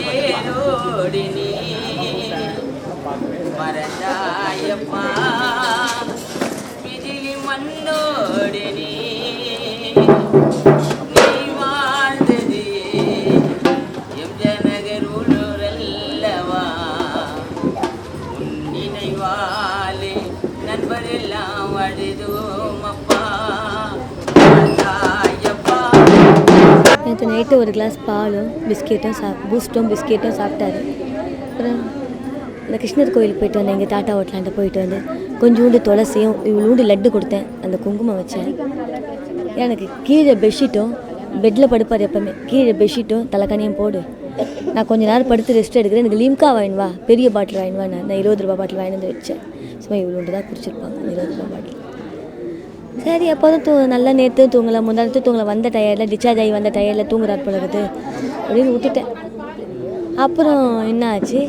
வேரோடி நீ மறந்தாயப்பா மண்ணோடி நீ. நேற்று நைட்டு ஒரு கிளாஸ் பாலும் பிஸ்கெட்டும் சாப் பூஸ்ட்டும் பிஸ்கெட்டும் சாப்பிட்டாரு. அப்புறம் இந்த கிருஷ்ணர் கோயிலுக்கு போயிட்டு வந்தேன். எங்கள் தாத்தா ஓட்டலாண்ட போயிட்டு வந்து கொஞ்சோண்டு துளசியும் இவ்வளோண்டு லட்டு கொடுத்தேன். அந்த குங்குமம் வச்சேன். எனக்கு கீழே பெட்ஷீட்டும் பெட்டில் படுப்பார் எப்பவுமே. கீழே பெட்ஷீட்டும் தலைக்கனியும் போடு. நான் கொஞ்ச நேரம் படுத்து ரெஸ்ட் எடுக்கிறேன். எனக்கு லிம்கா வாங்கினு வா பெரிய பாட்டில் வாங்கினு வா நான் இருபது ரூபா பாட்டில் வாங்கிட்டு வந்து வச்சேன். சும்மா இவ்வளோண்டு தான் குடிச்சிருப்பாங்க. இருபது ரூபா பாட்டில். சரி எப்போதும் தூ நல்லா நேற்று தூங்கலை முந்தானத்து தூங்கலை வந்த டயர்டில் டிஸ்சார்ஜ் ஆகி வந்த டயர்டில் தூங்குறாரு போல இருக்குது. அப்படின்னு விட்டுட்டேன். அப்புறம் என்ன ஆச்சு?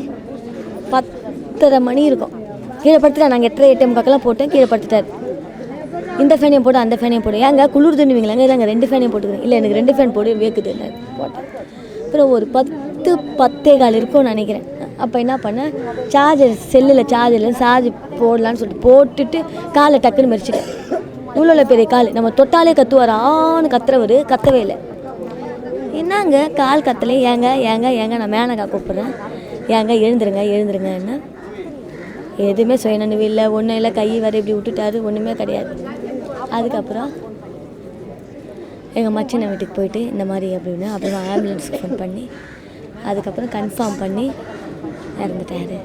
பத்தரை மணி இருக்கும். கீழே படுத்துட்டேன் நாங்கள் எட்டரை எட்டு பக்கம்லாம் போட்டேன் கீழே படுத்துட்டார். இந்த ஃபேனையும் போடு அந்த ஃபேனையும் போடு. ஏங்க குளிர் தண்ணுவீங்களாங்க நாங்கள் ரெண்டு ஃபேனையும் போட்டுக்கிறேன் இல்லை எனக்கு ரெண்டு ஃபேன் போடு வேக்குது போட்டேன். அப்புறம் ஒரு பத்து பத்தே கால் இருக்கும்னு நினைக்கிறேன். அப்போ என்ன பண்ணேன்? சார்ஜர் செல்லில் சார்ஜரில் சார்ஜ் போடலான்னு சொல்லிட்டு போட்டுட்டு காலை டக்குன்னு மறிச்சிட்டேன். உள்ள பெரிய கால். நம்ம தொட்டாலே கத்துவார்? ஆன்னு கத்துறவர் கத்தவே இல்லை. என்னங்க? கால் கத்தலை. ஏங்க ஏங்க ஏங்க நான் மேனகா கூப்பிட்றேன். ஏங்க எழுந்துருங்க எழுந்துருங்கன்னு எதுவுமே சுயநனவு இல்லை. ஒன்றும் இல்லை. கை வர இப்படி விட்டுட்டாரு. ஒன்றுமே கிடையாது. அதுக்கப்புறம் எங்கள் மச்சனை வீட்டுக்கு போயிட்டு இந்த மாதிரி அப்படின்னு அப்புறமா ஆம்புலன்ஸுக்கு ஃபோன் பண்ணி அதுக்கப்புறம் கன்ஃபார்ம் பண்ணி இறந்துட்டாரு.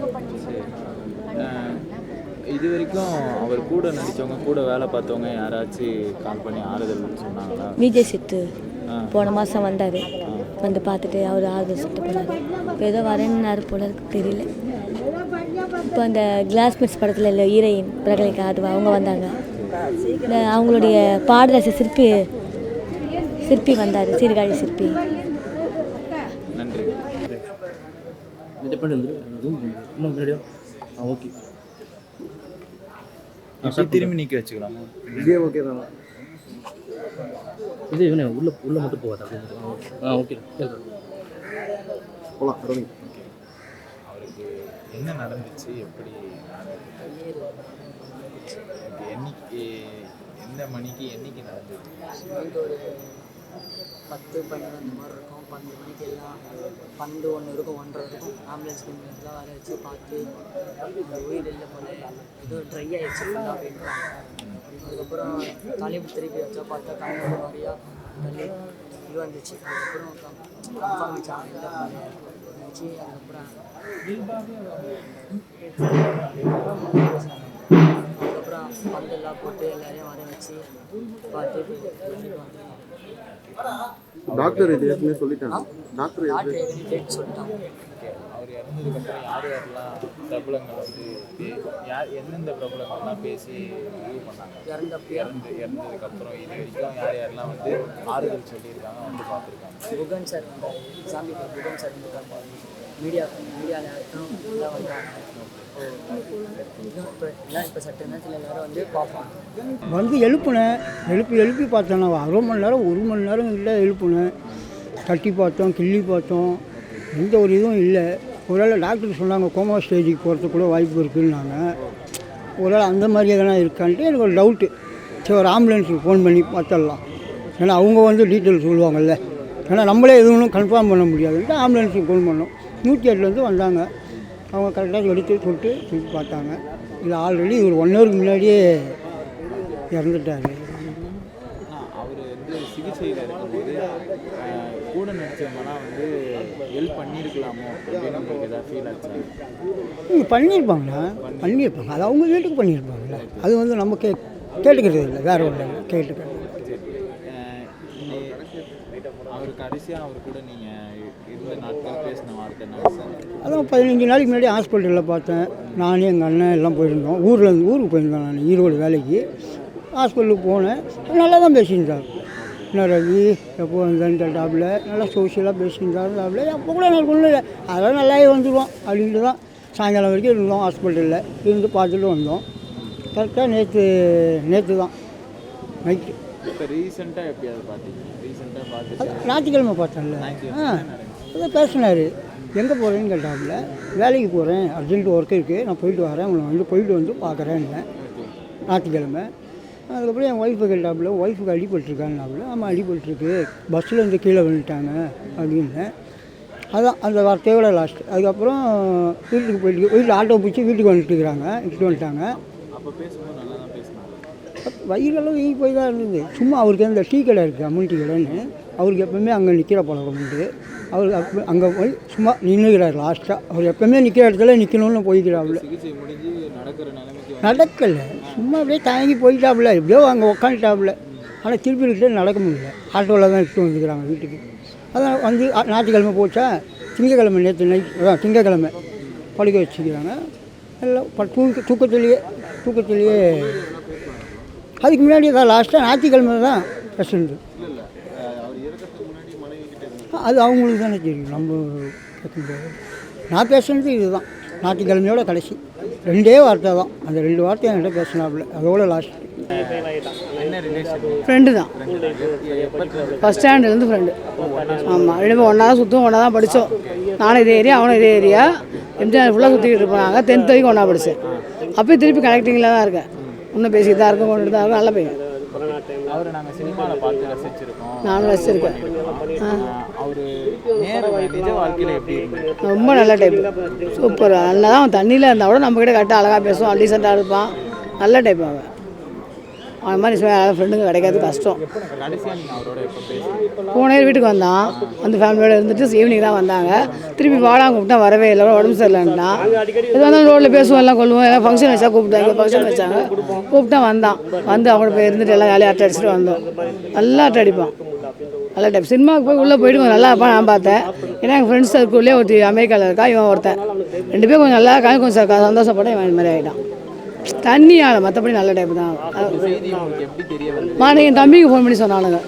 இது வரைக்கும் அவர் கூட நடித்தவங்க கூட வேலை பார்த்தவங்க யாராச்சும் கால் பண்ணி ஆறுதல் சொன்னாங்களா? விஜய் சித்து. போன மாதம் வந்தார். வந்து பார்த்துட்டு அவர் ஆறுதல் சொல்லிட்டு போனார். இப்போ ஏதோ வரேன்னாரு போல தெரியல. இப்போ அந்த கிளாஸ்மேட்ஸ் படத்தில் இல்லை ஹீரோயின் பிரகலிகா அது அவங்க வந்தாங்க. அவங்களுடைய பாடலாசிரியர் சிற்பி சிற்பி வந்தார் சீர்காழி சிற்பி. நன்றி. ஓகே. திரும்பி நிற்க வச்சுக்கலாமா. இதே ஓகே தான். இது இவனே உள்ள உள்ள மட்டும் போகாது அப்படின்னு ஆ, ஓகே போகலாம் ரோலிங் அவருக்கு என்ன நடந்துச்சு? எப்படி? என்னைக்கு எந்த மணிக்கு என்னைக்கு ஒரு பத்து பன்னெண்டு அந்த மாதிரி இருக்கும். பன்னெண்டு மணிக்கு எல்லாம் பன்னெண்டு ஒன்று இருக்கும் ஒன்றரை இருக்கும். ஆம்புலன்ஸ் எல்லாம் வர வச்சு பார்த்து அந்த உயிர் இல்லை போல ஏதோ ட்ரை ஃபுல்லாக அப்படின்றாங்க. அதுக்கப்புறம் தலைப்பு திருப்பி வச்சா பார்த்தா கண்ணு மாதிரியா தள்ளி இது வந்துச்சு. அதுக்கப்புறம் கன்ஃபார்ம் வச்சாங்க வச்சு அதுக்கப்புறம் அதுக்கப்புறம் பந்தெல்லாம் போட்டு எல்லாரையும் வர வச்சு பார்த்து. டாக்டர் இது ஏற்கனவே சொல்லிட்டாங்க. டாக்டர் டாக்டர் ஏற்கனவே டேட் சொல்லிட்டாங்க. அவர் இறந்ததுக்கப்புறம் யார் யாரெல்லாம் பிரபலங்கள் வந்து யார் எந்தெந்த பிரபலங்கள்லாம் பேசி இது பண்ணாங்க? இறந்தப்ப. இறந்து இறந்ததுக்கப்புறம் இது வரைக்கும் யார் யாரெல்லாம் வந்து ஆறுதல் சொல்லியிருக்காங்க வந்து பார்த்துருக்காங்க? புகன் சார் வந்தார். சாமி பேர் புகன் சார் வந்துருக்காங்க மீடியா மீடியாவில் யாருக்கும் எல்லாம் வந்தாங்க. வந்து எழுப்புனேன். எழுப்பி எழுப்பி பார்த்தேன். நான் அரை மணி நேரம் ஒரு மணி நேரம் இல்லை எழுப்புனேன். தட்டி பார்த்தோம் கிள்ளி பார்த்தோம். எந்த ஒரு இதுவும் இல்லை. ஒருவேளை டாக்டர் சொன்னாங்க கோமா ஸ்டேஜுக்கு போகிறதுக்கு கூட வாய்ப்பு இருக்குன்னாங்க. ஒருவேளை அந்த மாதிரி எதனா இருக்கான்ட்டு எனக்கு ஒரு டவுட்டு சரி ஒரு ஆம்புலன்ஸுக்கு ஃபோன் பண்ணி பார்த்துடலாம். ஏன்னா அவங்க வந்து டீட்டெயில் சொல்லுவாங்கல்ல. ஏன்னா நம்மளே எதுவும் கன்ஃபார்ம் பண்ண முடியாதுன்ட்டு ஆம்புலன்ஸுக்கு ஃபோன் பண்ணோம். நூற்றி எட்டுலேருந்து வந்தாங்க. அவங்க கரெக்டாக எடுத்து சொல்லிட்டு திருப்பி பார்த்தாங்க. இது ஆல்ரெடி ஒரு ஒன் ஹவருக்கு முன்னாடியே இறந்துட்டார். அவர் வந்து சிகிச்சையில் இருக்கும்போது கூட நடிச்சவங்கலாம் வந்து ஹெல்ப் பண்ணியிருக்கலாமோ அப்படின்னு உங்களுக்கு ஏதாவது ஃபீல் ஆச்சு? பண்ணியிருப்பாங்களா? பண்ணியிருப்பாங்க. அது அவங்க வீட்டுக்கு பண்ணியிருப்பாங்களே அது வந்து நம்ம கே கேட்டுக்கிறது இல்லை. வேற ஒன்றும் கேட்டுக்கிறது. அவர் கடைசியாக அவர் கூட நீங்கள் அதான் பதினஞ்சு நாளைக்கு முன்னாடி ஹாஸ்பிட்டலில் பார்த்தேன். நானே எங்கள் அண்ணன் எல்லாம் போயிருந்தோம். ஊரில் இருந்து ஊருக்கு போயிருந்தேன் நான் ஈரோடு வேலைக்கு. ஹாஸ்பிட்டலுக்கு போனேன். நல்லா தான் பேசியிருந்தார். என்ன ரவி எப்போ வந்தேன்னு கேட்டாப்புல நல்லா சோஷியலாக பேசியிருந்தாருல அப்போ கூட எனக்கு ஒன்றும் இல்லை. அதெல்லாம் நல்லாவே வந்துடுவோம் அப்படின்ட்டு தான் சாயங்காலம் வரைக்கும் இருந்தோம் ஹாஸ்பிட்டலில். இருந்து பார்த்துட்டு வந்தோம். கரெக்டாக நேற்று நேற்று தான். நைட்டு. இப்போ ரீசெண்டாக எப்படியாவது பார்த்தீங்க? ரீசெண்டாக பார்த்துட்டு. ஞாயிற்றுக்கிழமை பார்த்தேன்ல. ஆ. அதான் பேசினார். எங்கே போகிறேன்னு கேட்டாப்புல வேலைக்கு போகிறேன் அர்ஜென்ட் ஒர்க் இருக்குது நான் போயிட்டு வரேன் உங்களை வந்து போயிட்டு வந்து பார்க்குறேன்னு ஞாயிற்றுக்கிழமை. அதுக்கப்புறம் என் ஒய்ஃபை கேட்டாப்புல ஒய்ஃபுக்கு அடிபட்டுருக்காங்கனாப்புல ஆமாம் அடிபட்டுருக்கு பஸ்ஸில் இருந்து கீழே விழுந்துட்டாங்க அப்படின்னு. அதான் அந்த வார்த்தையோட லாஸ்ட் அதுக்கப்புறம் வீட்டுக்கு போயிட்டு வீட்டில் ஆட்டோ பிடிச்சி வீட்டுக்கு வந்துட்டு இருக்கிறாங்க இட்டு வந்துட்டாங்க அப்போ பேசும்போது நல்லா தான் பேசினாங்க வயிறெல்லாம் வீங்கி போய் தான் இருந்தது. சும்மா அவருக்கு அந்த டீ கடை இருக்குது அமுல் டீ கடைன்னு. அவருக்கு எப்பவுமே அங்கே நிற்கிற பழக்கம் உண்டு. அவர் அப்போ அங்கே போய் சும்மா நின்றுக்கிறார் லாஸ்ட்டாக அவர் எப்பவுமே நிற்கிற இடத்துல நிற்கணும்னு போய்க்கிறாப்புல. நடக்கலை. சும்மா அப்படியே தாங்கி போயிட்டாப்புல. எப்படியோ அங்கே உக்காந்துட்டாப்புல. ஆனால் திருப்பி ரிட்டர்ன் நடக்க முடியல. ஆட்டோவில் தான் எடுத்து வந்துக்கிறாங்க வீட்டுக்கு. அதான் வந்து ஞாயிற்றுக்கிழமை போச்சா? திங்கக்கிழமை நேற்று நைட் அதான் திங்கக்கிழமை. படுக்க வச்சுக்கிறாங்க. எல்லாம் தூக்க தூக்கத்திலேயே தூக்கத்திலேயே அதுக்கு முன்னாடி தான் லாஸ்ட்டாக ஞாயிற்றுக்கிழமை தான் பேசுனது அது அவங்களுக்கு தானே தெரியும். நம்ம நான் பேசுனது இதுதான். ஞாயிற்றுக்கிழமையோட கடைசி. ரெண்டே வார்த்தை தான். அந்த ரெண்டு வார்த்தை என்கிட்ட பேசினாப்புல. அதோட லாஸ்ட் ஃப்ரெண்டு தான். ஃபஸ்ட் ஸ்டாண்டர்ட்லேருந்து ஃப்ரெண்டு ஆமாம் ரெண்டு பேரும் ஒன்றா தான் சுற்றும் ஒன்றா தான் படித்தோம் நானும் இதே ஏரியா அவனும் இதே ஏரியா. எம்ஜிஆர் ஃபுல்லாக சுற்றிக்கிட்டு இருப்பாங்க. டென்த் வரைக்கும் ஒன்றா படித்தேன் அப்போயும் திருப்பி கனெக்டிங்கில் தான் இருக்கேன். இன்னும் பேசிட்டு தான் இருக்கும் கொண்டுட்டு தான் இருக்கும். நல்ல பையன் அவரை நாங்கள் சினிமாவில் பார்த்து ரசிச்சிருக்கோம். நானும் வச்சுருக்கேன் அவர் நேர நிஜ வாழ்க்கையில் எப்படி இருந்தார் ரொம்ப நல்ல டைப் சூப்பர். நல்லா தான் அவன் தண்ணியில் இருந்தால் கூட நம்மக்கிட்ட கரெக்டாக அழகாக பேசுவான் டீசெண்டாக இருப்பான். நல்ல டைப் அவன். அவன் மாதிரி ஃப்ரெண்டுங்க கிடைக்காது கஷ்டம். கடைசியாக போன வீட்டுக்கு வந்தான். வந்து ஃபேமிலியோட இருந்துட்டு ஈவினிங் தான் வந்தாங்க. திருப்பி வாடா கூப்பிட்டா வரவே இல்லை. உடம்பு சரியில்லைன்னா இது வந்தாலும் ரோட்டில் பேசுவோம் எல்லாம் கொள்வோம் எல்லாம் ஃபங்க்ஷன் வச்சா கூப்பிட்டாங்க ஃபங்க்ஷன் வச்சாங்க. கூப்பிட்டா வந்தான். வந்து அவங்கள போய் இருந்துட்டு எல்லாம் வேலையை அட்டை அடிச்சுட்டு வந்தோம். நல்லா அட்டை அடிப்பான். நல்லா டைப் சினிமாவுக்கு போய் உள்ளே போயிட்டு கொஞ்சம் நல்லா இருப்பான் நான் பார்த்தேன். ஏன்னா எங்கள் ஃப்ரெண்ட்ஸ் சர்க்குள்ளே ஒருத்தி அமெரிக்காவில் இருக்கா இவன் ஒருத்தன். ரெண்டு பேரும் கொஞ்சம் நல்லா கொஞ்சம் சந்தோஷப்பட்டேன் இவன் இந்த மாதிரி ஆகிட்டான் தண்ணி ஆளை மற்றபடி நல்ல டைப் தான். மா என் தம்பிக்கு ஃபோன் பண்ணி சொன்னானுங்க.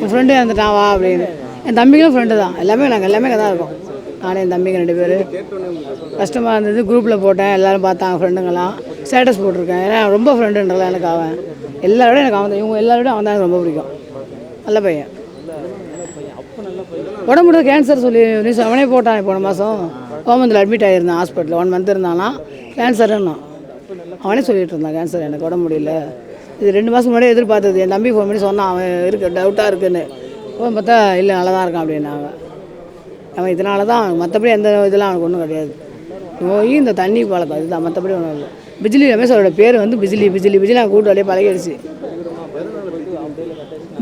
என் ஃப்ரெண்டு இறந்துட்டான் வா அப்படின்னு. என் தம்பிகளும் ஃப்ரெண்டு தான். எல்லாமே நாங்கள் எல்லாமே தான் இருக்கோம். நானும் என் தம்பிங்க ரெண்டு பேர். கஷ்டமாக இருந்தது குரூப்பில் போட்டேன். எல்லாரும் பார்த்தாங்க ஃப்ரெண்டுங்களாம் ஸ்டேட்டஸ் போட்டிருக்கேன். ஏன்னா ரொம்ப ஃப்ரெண்டுன்றல எனக்கு அவன். எல்லாரோட எனக்கு அவன் இவங்க எல்லாரோட அவன் தான் எனக்கு ரொம்ப பிடிக்கும். நல்ல பையன். உடம்புல கேன்சர் சொல்லி நியூஸ் அவனே போட்டான் போன மாதம் கோமந்தில் அட்மிட் ஆகியிருந்தான் ஹாஸ்பிட்டலில் ஒன் மந்த் இருந்தானா கேன்சருன்னா அவனே சொல்லிட்டு இருந்தான் கேன்சர் எனக்கு உடம்பு முடியல. இது ரெண்டு மாதம் முன்னாடியே எதிர்பார்த்தது. என் தம்பி ஃபோன் பண்ணி சொன்னான் அவன் இருக்கு டவுட்டாக இருக்குன்னு. ஃபோன் பார்த்தா இல்லை நல்லா தான் இருக்கான் அப்படின்னாங்க. அவன் இதனால தான் மற்றபடி எந்த இதெல்லாம் அவனுக்கு ஒன்றும் கிடையாது. நோய் இந்த தண்ணி பழக்கம் இதுதான் மற்றபடி ஒன்றும் இல்லை. பிஜிலி ரமேஷோட பேர் வந்து பிஜிலி பிஜிலி பிஜிலி அவன் கூட்டு அப்படியே பழகிடுச்சு.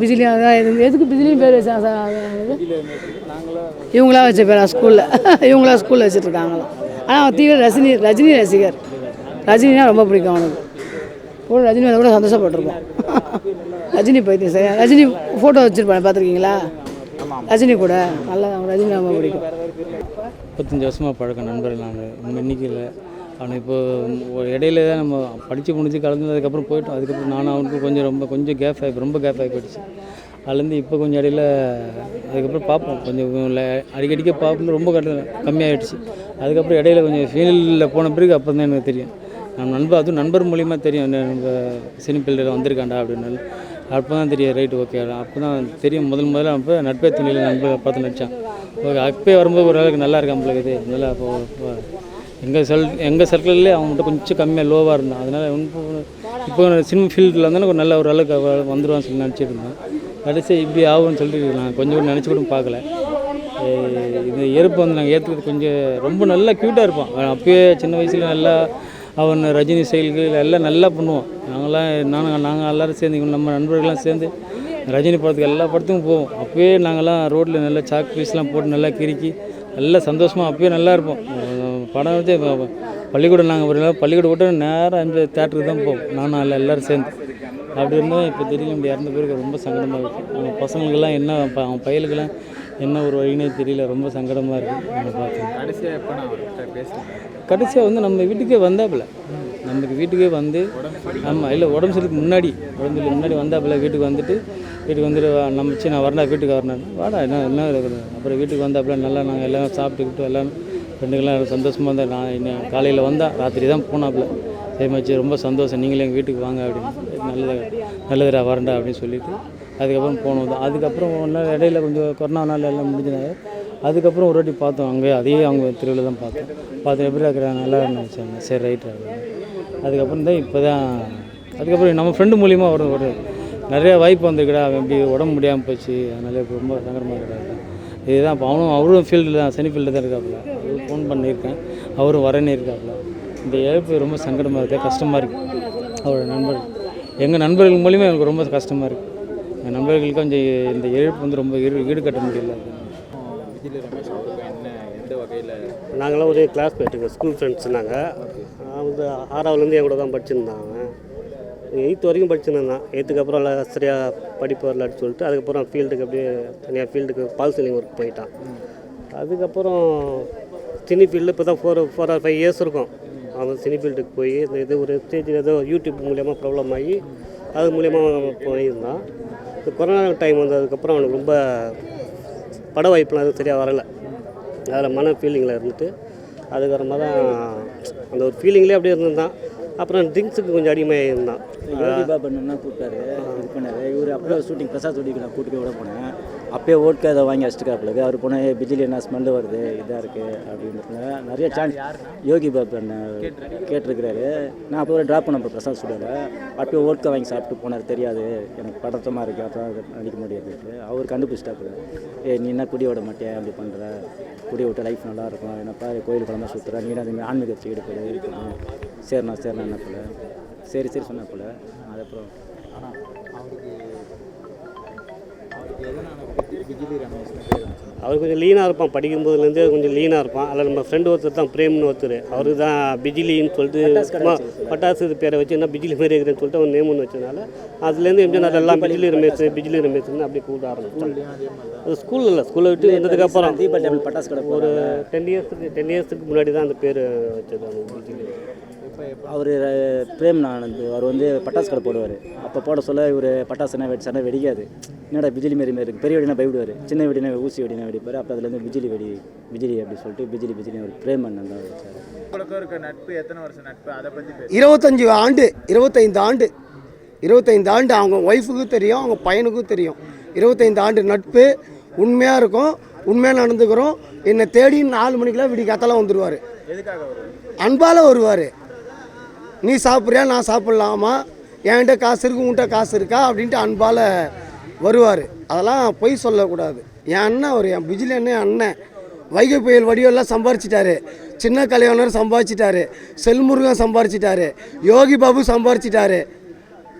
பிஜிலி அதான் எதுக்கு எதுக்கு பிஜிலியும் பேர் வச்சாங்க சார் இவங்களா வச்ச பேரா ஸ்கூலில் இவங்களா ஸ்கூலில் வச்சுட்ருக்காங்களாம் ஆனால் அவன் தீவிர ரஜினி ரஜினி ரசிகர். ரஜினினா ரொம்ப பிடிக்கும் அவனுக்கு. கூட ரஜினி வந்தால் கூட சந்தோஷப்பட்டிருப்போம். ரஜினி பைத்தியம் சரியா ரஜினி ஃபோட்டோ வச்சுருப்பேன் பார்த்துருக்கீங்களா? ரஜினி கூட. நல்லா ரஜினி ரொம்ப பிடிக்கும். முப்பத்தஞ்சு வருஷமாக பழக்கம் நண்பர்கள் நாங்கள் நம்ம எண்ணிக்கையில் அவனை இப்போ ஒரு இடையில தான் நம்ம படித்து முடிஞ்சு கலந்துனதுக்கப்புறம் போயிட்டோம். அதுக்கப்புறம் நானும் அவனுக்கு கொஞ்சம் ரொம்ப கொஞ்சம் கேப் ஆகி ரொம்ப கேப் ஆகி போயிடுச்சு. அதுலேருந்து இப்போ கொஞ்சம் இடையில அதுக்கப்புறம் பார்ப்போம். கொஞ்சம் அடிக்கடிக்க பார்ப்போம் ரொம்ப கட்ட கம்மியாகிடுச்சு அதுக்கப்புறம் இடையில கொஞ்சம் ஃபீல்டில் போன பிறகு அப்போ தான் எனக்கு தெரியும். நம்ம நண்பர் அதுவும் நண்பர் மூலியமாக தெரியும் நம்ம சினி ஃபீல்டில் வந்திருக்காண்டா அப்படின்னு. அப்போ தான் தெரியும் ரைட்டு ஓகே அப்போ தான் தெரியும் முதல் முதல்ல அப்போ நட்பே துணியில் நண்பர் பார்த்து நடித்தான் ஓகே அப்போயே வரும்போது ஒரு அளவுக்கு நல்லா இருக்கு நம்மளுக்கு இது நல்லா இப்போ எங்கள் செல் எங்கள் சர்க்கிளில் அவன் மட்டும் கொஞ்சம் கம்மியாக லோவாக இருந்தான். அதனால் இப்போ சினிமா ஃபீல்டில் வந்தாலும் ஒரு நல்ல ஒரு அளவுக்கு வந்துடுவான்னு சொல்லி நினச்சிட்டு இருந்தேன். கடைசி இப்படி ஆகும்னு சொல்லிட்டு நான் கொஞ்சம் கூட நினச்சி கூட பார்க்கல. இது இந்த வந்து நாங்கள் ஏற்றுக்கிறது கொஞ்சம் ரொம்ப நல்லா க்யூட்டாக இருப்பான். அப்போயே சின்ன வயசில் நல்லா அவன் ரஜினி செயல்கள் எல்லாம் நல்லா பண்ணுவோம் நாங்களாம் நாங்கள் நாங்கள் எல்லோரும் சேர்ந்து இவங்க நம்ம நண்பர்கள்லாம் சேர்ந்து ரஜினி படத்துக்கு எல்லா படத்துக்கும் போவோம். அப்போயே நாங்கள்லாம் ரோட்டில் நல்லா சாக் பீஸ்லாம் போட்டு நல்லா கிறுக்கி நல்லா சந்தோஷமாக அப்போயே நல்லா இருப்போம். படம் வந்து பள்ளிக்கூடம் நாங்கள் ஒரு பள்ளிக்கூடம் விட்டு நேராக அந்த தேட்டருக்கு தான் போவோம். நானும் எல்லாம் எல்லோரும் சேர்ந்து. அப்படி இருந்தோம். இப்போ தெரியும் இப்படி இறந்த பேருக்கு ரொம்ப சங்கடமாக இருக்குது அவன் பசங்களுக்கெல்லாம் என்ன அவன் பையலுக்கெல்லாம் என்ன ஒரு வழினே தெரியல ரொம்ப சங்கடமாக இருக்குது கடைசியாக எப்போ நான் பேசுகிறேன் கடைசியாக வந்து நம்ம வீட்டுக்கே வந்தாப்புல. நமக்கு வீட்டுக்கே வந்து ஆமாம் இல்லை உடம்பு சரிக்கு முன்னாடி உடம்பு சரிக்கு முன்னாடி வந்தாப்புல வீட்டுக்கு வந்துட்டு வீட்டுக்கு வந்துட்டு நம்ம சரி நான் வரேன்டா வீட்டுக்கு வரேன் வாடா என்ன என்ன இருக்குது அப்புறம் வீட்டுக்கு வந்தாப்புல நல்லா நாங்கள் எல்லாம் சாப்பிட்டுக்கிட்டு எல்லாம் ஃப்ரெண்டுங்கெல்லாம் சந்தோஷமாக இருந்தால் நான் இன்னும் காலையில் வந்தா ராத்திரி தான் போனாப்புல. சரி மச்சி ரொம்ப சந்தோஷம். நீங்களே எங்கள் வீட்டுக்கு வாங்க அப்படின்னு நல்லது நல்லதுடா வரேன்டா அப்படின்னு சொல்லிட்டு அதுக்கப்புறம் போனோம். தான் அதுக்கப்புறம் ஒரு நாள் இடையில கொஞ்சம் கொரோனா நாள் எல்லாம் முடிஞ்சனால அதுக்கப்புறம் ஒரு வாட்டி பார்த்தோம். அங்கே அதே அவங்க திருவிழா தான் பார்த்தோம். பார்த்து எப்படி இருக்கிறாங்க நல்லா நினச்சாங்க சரி ரைட் அதுக்கப்புறம் தான் இப்போ தான் அதுக்கப்புறம் நம்ம ஃப்ரெண்டு மூலியமாக ஒரு ஒரு நிறைய வாய்ப்பு வந்திருக்குடா. அவன் இப்படி உடம்பு முடியாமல் போச்சு. அதனால இப்போ ரொம்ப சங்கடமாக இருக்காரு இதுதான் இப்போ அவனும் அவரும் ஃபீல்டில் தான் சனி ஃபீல்டில் தான் இருக்காப்புல. அவரும் ஃபோன் பண்ணியிருக்கேன். அவரும் வரேன்னு இருக்காப்புல இந்த இழப்பு ரொம்ப சங்கடமாக இருக்குது கஷ்டமாக இருக்குது அவரோட நண்பர் எங்கள் நண்பர்கள் மூலியமாக எனக்கு ரொம்ப கஷ்டமாக இருக்குது நண்பர்களுக்கு கொஞ்சம் இந்த இழப்பு வந்து ரொம்ப ஈடு ஈடுகட்ட முடியல. நாங்களாம் ஒரே கிளாஸ் போயிட்டுருக்கோம் ஸ்கூல் ஃப்ரெண்ட்ஸ் நாங்கள் வந்து ஆறாவதுலேருந்து என் கூட தான் படிச்சிருந்தாங்க எயித்து வரைக்கும் படிச்சிருந்தான். எயித்துக்கு அப்புறம் எல்லாம் சரியாக படிப்பு வரலான்னு சொல்லிட்டு அதுக்கப்புறம் ஃபீல்டுக்கு அப்படியே தனியாக ஃபீல்டுக்கு பால் செல்லிங் ஒர்க் போயிட்டான். அதுக்கப்புறம் சினி ஃபீல்டு இப்போ தான் four four or five years இருக்கும். அவன் சினி ஃபீல்டுக்கு போய் இந்த இது ஒரு ஸ்டேஜில் ஏதோ யூடியூப் மூலியமாக ப்ராப்ளம் ஆகி அது மூலியமாக போயிருந்தான் இந்த கொரோனா டைம் வந்ததுக்கப்புறம் அவனுக்கு ரொம்ப பட வாய்ப்புலாம் எதுவும் சரியாக வரலை. அதில் மன ஃபீலிங்கில் இருந்துட்டு அதுக்கப்புறமா தான் அந்த ஒரு ஃபீலிங்லேயே அப்படியே இருந்தான் அப்புறம் ட்ரிங்க்ஸுக்கு கொஞ்சம் அடிமையாக இருந்தான். கூப்பிட்டாரு. இது பண்ணாரு. இவர் அப்படியே ஷூட்டிங் பிரசாத் ஷூட்டிங் நான் கூட்டிட்டு விட போனேன். அப்பயே ஓட்கா அதை வாங்கி வச்சுட்டுக்காப்புல அவர் போன பிஜிலி என்ன ஸ்மெல்லு வருது? இதாக இருக்குது அப்படின்னு நிறைய சான்ஸ் யோகி பாபன் கேட்டிருக்கிறாரு. நான் அப்போ ட்ராப் பண்ண பிரசாத் ஸ்டுடியோவில் அப்பயே ஓட்கா வாங்கி சாப்பிட்டு போனார் தெரியாது. எனக்கு படத்தமாக இருக்குது அப்புறம் நடிக்க முடியாது அவர் கண்டுபிடிச்சிட்டாப்புல ஏ நீ என்ன குடி விட மாட்டியா? அப்படி பண்ணுற குடி விட்ட லைஃப் நல்லா இருக்கும் என்னப்பா கோயில் குழம்பு சுற்றுற நீ அதுமாதிரி ஆன்மீகத்தை ஈடுபடு இருக்கணும் சரிண்ணா சரிண்ணா என்ன போல. சரி சரி சொன்ன போல. அதுக்கப்புறம் ஆனால் அவர் கொஞ்சம் லீனாக இருப்பான். படிக்கும்போதுலேருந்தே கொஞ்சம் லீனாக இருப்பான். அதில் நம்ம ஃப்ரெண்டு ஒருத்தர் தான் பிரேம்னு ஒருத்தர். அவருக்கு தான் பிஜிலின்னு சொல்லிட்டு பட்டாசு பேரை வச்சு என்ன பிஜிலி மாரி இருக்கிறேன்னு சொல்லிட்டு அவன் நேம் ஒன்று வச்சதுனால அதுலேருந்து எம்ஜிஆர் எல்லாம் பிஜிலி ரமேஷ் பிஜிலி ரமேஷ்னு அப்படியே கூப்பிட ஆரம்பிச்சிட்டாங்க அதே ஸ்கூலில் இல்லை ஸ்கூலில் விட்டு வந்ததுக்கப்புறம் கடை ஒரு டென் இயர்ஸுக்கு டென் இயர்ஸுக்கு முன்னாடி தான் அந்த பேர் வச்சது பிஜிலி. அவர் பிரேம் ஆனந்த் அவர் வந்து பட்டாசு கடை போடுவார். அப்போ போட சொல்ல இவர் பட்டாசுனா வெடி சண்டை வெடிக்காது. என்னடா பிஜிலி மாரி மாரி இருக்கு. பெரிய வெடினா பயப்படுவார். சின்ன வெடினா ஊசி வெடினா வெடிப்பார். அப்போ அதுலேருந்து பிஜிலி வெடி பிஜிலி அப்படி சொல்லிட்டு பிஜிலி பிஜிலி ஒரு பிரேம் அண்ணன் தான் வச்சார். உங்களுக்கும் இருக்க நட்பு எத்தனை வருஷம் நட்பு? அதை பற்றி பேச. இருபத்தஞ்சி ஆண்டு இருபத்தைந்து ஆண்டு. இருபத்தைந்து ஆண்டு அவங்க ஒய்ஃபுக்கும் தெரியும் அவங்க பையனுக்கும் தெரியும். இருபத்தைந்து ஆண்டு நட்பு உண்மையாக இருக்கும் உண்மையாக நடந்துக்கிறோம். என்னை தேடி நாலு மணிக்கெல்லாம் விடி கத்தலாம் வந்துடுவார் அன்பால் வருவார். நீ சாப்பிட்றியா? நான் சாப்பிட்லாமா? என்கிட்ட காசு இருக்கு உன்கிட்ட காசு இருக்கா? அப்படின்ட்டு அன்பால் வருவார். அதெல்லாம் பொய் சொல்லக்கூடாது. என் அண்ணன் அவர் என் பிஜிலி அண்ணன் என் அண்ணன் வைகை புயல் வடிவெல்லாம் சம்பாரிச்சிட்டாரு. சின்ன கல்யாணர் சம்பாரிச்சிட்டாரு. செல்முருகன் சம்பாரிச்சிட்டாரு. யோகி பாபு சம்பாரிச்சிட்டாரு.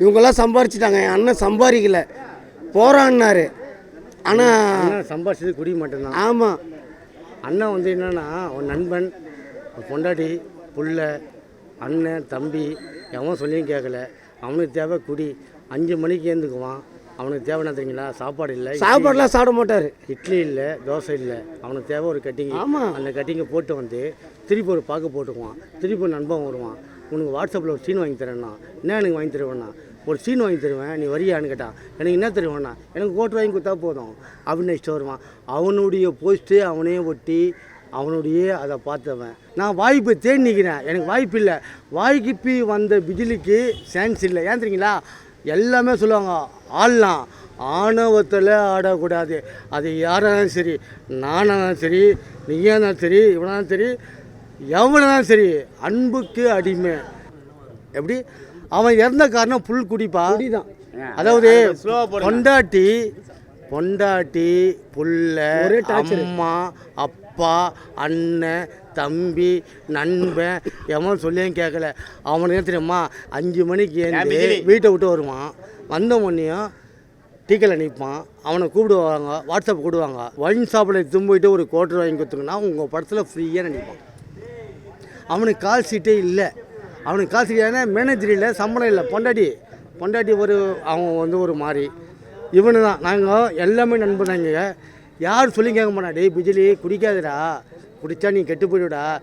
இவங்கெல்லாம் சம்பாரிச்சிட்டாங்க. என் அண்ணன் சம்பாதிக்கல போராடினாரு ஆனால் சம்பாதிச்சது குடிக்க மாட்டேன்தான் ஆமாம் அண்ணன் வந்து என்னன்னா ஒரு நண்பன் பொண்டாட்டி புள்ள அண்ணன் தம்பி எவன் சொல்லியும் கேட்கல. அவனுக்கு தேவை குடி. அஞ்சு மணிக்கு ஏந்துக்குவான். அவனுக்கு தேவை என்ன தெரியுங்களா? சாப்பாடு இல்லை சாப்பாடுலாம் சாப்பிட மாட்டார். இட்லி இல்லை தோசை இல்லை. அவனுக்கு தேவை ஒரு கட்டிங். ஆமாம். அந்த கட்டிங்கை போட்டு வந்து திருப்பி ஒரு பாக்கு போட்டுக்குவான். திருப்பி ஒரு நண்பன் வருவான். உனக்கு வாட்ஸ்அப்பில் ஒரு சீன் வாங்கி தரேன்னா. என்ன எனக்கு வாங்கி தருவேண்ணா ஒரு சீன் வாங்கி தருவேன். நீ வரியான்னு கேட்டான் எனக்கு என்ன தருவேண்ணா எனக்கு கோட்டு வாங்கி கொடுத்தா போதும். அப்படின்னு நெக்ஸ்ட் வருவான். அவனுடைய போஸ்ட்டு அவனே ஒட்டி அவனுடைய அதை பார்த்தவன். நான் வாய்ப்பு தேடி நிற்கிறேன். எனக்கு வாய்ப்பு இல்லை. வாய்ப்பு வந்த பிஜிலிக்கு சான்ஸ் இல்லை. ஏன் தெரியுங்களா? எல்லாமே சொல்லுவாங்க ஆடலாம். ஆணவத்தில் ஆடக்கூடாது. அது யாராலும் சரி நானாலும் சரி நீயா இருந்தாலும் சரி இவனாலும் சரி எவனாலும் சரி அன்புக்கு அடிமை. எப்படி? அவன் இறந்த காரணம் புல் குடிப்பா? குடிதான். அதாவது பொண்டாட்டி பொண்டாட்டி புள்ள அம்மா அப்பா அண்ணன் தம்பி நண்பன் எவன் சொல்லியும் கேட்கல. அவனுக்கு தெரியுமா? அஞ்சு மணிக்கு ஏந்து வீட்டை விட்டு வருவான். வந்த உடனேயும் டீக்கல நிற்பான். அவனை கூப்பிடுவாங்க வாட்ஸ்அப் கூப்பிடுவாங்க ஒயின் ஷாப்பில் தும்பிட்டு ஒரு கோட்டர் வாங்கி கொடுத்துங்கன்னா உங்கள் படத்தில் ஃப்ரீயாக நினைப்பான் அவனுக்கு கால் சீட்டே இல்லை. அவனுக்கு கால் சீட் ஏன்னா மேனேஜர் இல்லை சம்பளம் இல்லை. பொண்டாட்டி பொண்டாட்டி ஒரு அவன் வந்து ஒரு மாதிரி. இவனு தான் நாங்கள் எல்லாமே நண்பனாங்க யார் சொல்லி கேட்க மாட்டா? டேய் பிஜிலி குடிக்காதடா. குடித்தா நீ கெட்டு போயிடுடா.